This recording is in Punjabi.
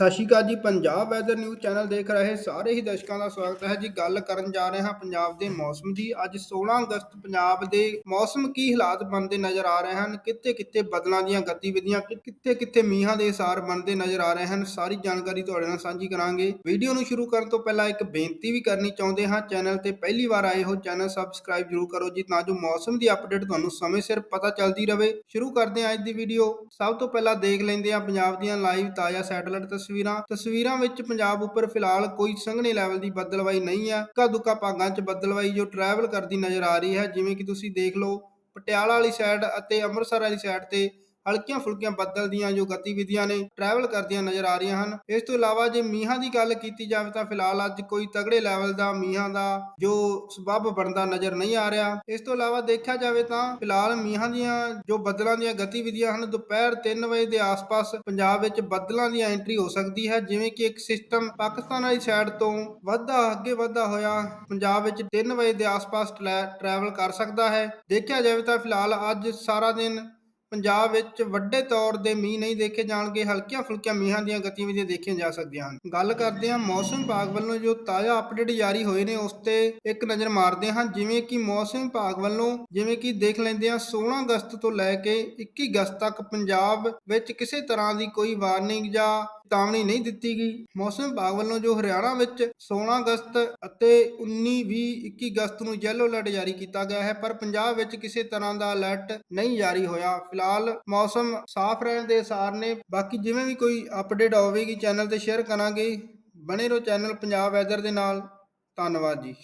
ਸਤਿ ਸ਼੍ਰੀ ਅਕਾਲ ਜੀ, ਪੰਜਾਬ ਵੈਦਰ ਨਿਊਜ਼ ਚੈਨਲ ਦੇਖ ਰਹੇ ਸਾਰੇ ਹੀ ਦਰਸ਼ਕਾਂ ਦਾ ਸਵਾਗਤ ਹੈ ਜੀ। ਗੱਲ ਕਰਨ ਜਾ ਰਹੇ ਹਾਂ ਪੰਜਾਬ ਦੇ ਮੌਸਮ ਦੀ। ਅੱਜ 16 ਅਗਸਤ ਪੰਜਾਬ ਦੇ ਮੌਸਮ ਕੀ ਹਾਲਾਤ ਬਣਦੇ ਨਜ਼ਰ ਆ ਰਹੇ ਹਨ? ਕਿੱਥੇ ਕਿੱਥੇ ਬਦਲਾਂ ਦੀਆਂ ਗਤੀਵਿਧੀਆਂ ਕਿੱਥੇ ਕਿੱਥੇ ਮੀਂਹਾਂ ਦੇ ਅਸਾਰ ਬਣਦੇ ਨਜ਼ਰ ਆ ਰਹੇ ਹਨ? ਸਾਰੀ ਜਾਣਕਾਰੀ ਤੁਹਾਡੇ ਨਾਲ ਸਾਂਝੀ ਕਰਾਂਗੇ। ਵੀਡੀਓ ਨੂੰ ਸ਼ੁਰੂ ਕਰਨ ਤੋਂ ਪਹਿਲਾਂ ਇੱਕ ਬੇਨਤੀ ਵੀ ਕਰਨੀ ਚਾਹੁੰਦੇ ਹਾਂ। ਚੈਨਲ ਤੇ ਪਹਿਲੀ ਵਾਰ ਆਏ ਹੋ, ਚੈਨਲ ਸਬਸਕ੍ਰਾਈਬ ਜਰੂਰ ਕਰੋ ਜੀ, ਤਾਂ ਜੋ ਮੌਸਮ ਦੀ ਅਪਡੇਟ ਤੁਹਾਨੂੰ ਸਮੇਂ ਸਿਰ ਪਤਾ ਚੱਲਦੀ ਰਹੇ। ਸ਼ੁਰੂ ਕਰਦੇ ਹਾਂ ਅੱਜ ਦੀ ਵੀਡੀਓ। ਸਭ ਤੋਂ ਪਹਿਲਾਂ ਦੇਖ ਲੈਂਦੇ ਹਾਂ ਪੰਜਾਬ ਦੀਆਂ ਲਾਈਵ ਤਾਜ਼ਾ ਸੈਟੇਲਾਈਟ ਤਸਵੀਰਾਂ ਤਸਵੀਰਾਂ ਤਸਵੀਰਾਂ ਵਿੱਚ ਪੰਜਾਬ ਉੱਪਰ ਫਿਲਹਾਲ ਕੋਈ ਸੰਘਣੇ ਲੈਵਲ ਦੀ ਬੱਦਲਵਾਈ ਨਹੀਂ ਹੈ। ਦੁੱਕਾ ਭਾਗਾਂ 'ਚ ਬੱਦਲਵਾਈ ਜੋ ਟਰੈਵਲ ਕਰਦੀ ਨਜ਼ਰ ਆ ਰਹੀ ਹੈ, ਜਿਵੇਂ ਕਿ ਤੁਸੀਂ ਦੇਖ ਲਓ, ਪਟਿਆਲਾ ਵਾਲੀ ਸਾਈਡ ਅਤੇ ਅੰਮ੍ਰਿਤਸਰ ਵਾਲੀ ਸਾਈਡ ਤੇ ਹਲਕੀਆਂ ਫੁਲਕੀਆਂ ਬੱਦਲ ਦੀਆਂ ਜੋ ਗਤੀਵਿਧੀਆਂ ਨੇ ਟਰੈਵਲ ਕਰਦੀਆਂ ਨਜ਼ਰ ਆ ਰਹੀਆਂ ਹਨ। ਇਸ ਤੋਂ ਇਲਾਵਾ ਜੇ ਮੀਂਹਾਂ ਦੀ ਗੱਲ ਕੀਤੀ ਜਾਵੇ ਤਾਂ ਫਿਲਹਾਲ ਅੱਜ ਕੋਈ ਤਗੜੇ ਲੈਵਲ ਦਾ ਮੀਂਹਾਂ ਦਾ ਜੋ ਸਬੱਬ ਬਣਦਾ ਨਜ਼ਰ ਨਹੀਂ ਆ ਰਿਹਾ। ਇਸ ਤੋਂ ਇਲਾਵਾ ਦੇਖਿਆ ਜਾਵੇ ਤਾਂ ਫਿਲਹਾਲ ਮੀਂਹਾਂ ਦੀਆਂ ਜੋ ਬੱਦਲਾਂ ਦੀਆਂ ਗਤੀਵਿਧੀਆਂ ਹਨ, ਦੁਪਹਿਰ 3 ਵਜੇ ਦੇ ਆਸ-ਪਾਸ ਪੰਜਾਬ ਵਿੱਚ ਬੱਦਲਾਂ ਦੀ ਐਂਟਰੀ ਹੋ ਸਕਦੀ ਹੈ, ਜਿਵੇਂ ਕਿ ਇੱਕ ਸਿਸਟਮ ਪਾਕਿਸਤਾਨ ਵਾਲੀ ਸਾਈਡ ਤੋਂ ਵੱਧਦਾ, ਅੱਗੇ ਵੱਧਦਾ ਹੋਇਆ ਪੰਜਾਬ ਵਿੱਚ 3 ਵਜੇ ਦੇ ਆਸ-ਪਾਸ ਟਰੈਵਲ ਕਰ ਸਕਦਾ ਹੈ। ਦੇਖਿਆ ਜਾਵੇ ਤਾਂ ਫਿਲਹਾਲ ਅੱਜ ਸਾਰਾ ਦਿਨ ਪੰਜਾਬ ਵਿੱਚ ਵੱਡੇ ਤੌਰ ਦੇ ਮੀਂਹ ਨਹੀਂ ਦੇਖੇ ਜਾਣਗੇ, ਹਲਕੀਆਂ ਫੁਲਕੀਆਂ ਮੀਂਹਾਂ ਦੀਆਂ ਗਤੀਵਿਧੀਆਂ ਦੇਖੀਆਂ ਜਾ ਸਕਦੀਆਂ ਹਨ। ਗੱਲ ਕਰਦੇ ਹਾਂ ਮੌਸਮ ਵਿਭਾਗ ਵੱਲੋਂ, ਜੋ ਤਾਜ਼ਾ ਅਪਡੇਟ ਜਾਰੀ ਹੋਏ ਨੇ, ਉਸ ਤੇ ਇੱਕ ਨਜ਼ਰ ਮਾਰਦੇ ਹਾਂ। ਜਿਵੇਂ ਕਿ ਮੌਸਮ ਵਿਭਾਗ ਵੱਲੋਂ, ਜਿਵੇਂ ਕਿ ਦੇਖ ਲੈਂਦੇ ਹਾਂ 16 ਅਗਸਤ ਤੋਂ ਲੈ ਕੇ 21 ਅਗਸਤ ਤੱਕ ਪੰਜਾਬ ਵਿੱਚ ਕਿਸੇ ਤਰ੍ਹਾਂ ਦੀ ਕੋਈ ਵਾਰਨਿੰਗ ਜਾਂ ਚੇਤਾਵਨੀ ਨਹੀਂ ਦਿੱਤੀ ਗਈ। ਮੌਸਮ ਵਿਭਾਗ ਵੱਲੋਂ ਜੋ ਹਰਿਆਣਾ ਵਿੱਚ 16 ਅਗਸਤ ਅਤੇ 19 20 21 ਅਗਸਤ ਨੂੰ ਯੈਲੋ ਅਲਰਟ ਜਾਰੀ ਕੀਤਾ ਗਿਆ ਹੈ, ਪਰ ਪੰਜਾਬ ਵਿੱਚ ਕਿਸੇ ਤਰ੍ਹਾਂ ਦਾ ਅਲਰਟ ਨਹੀਂ ਜਾਰੀ ਹੋਇਆ। ਫਿਲਹਾਲ ਮੌਸਮ ਸਾਫ਼ ਰਹਿਣ ਦੇ ਅਸਾਰ ਨੇ। ਬਾਕੀ ਜਿਵੇਂ ਵੀ ਕੋਈ ਅਪਡੇਟ ਆਵੇਗੀ ਚੈਨਲ ਤੇ ਸ਼ੇਅਰ ਕਰਾਂਗੇ। ਬਣੇ ਰਹੋ ਚੈਨਲ ਪੰਜਾਬ ਵੈਦਰ ਦੇ ਨਾਲ। ਧੰਨਵਾਦ ਜੀ।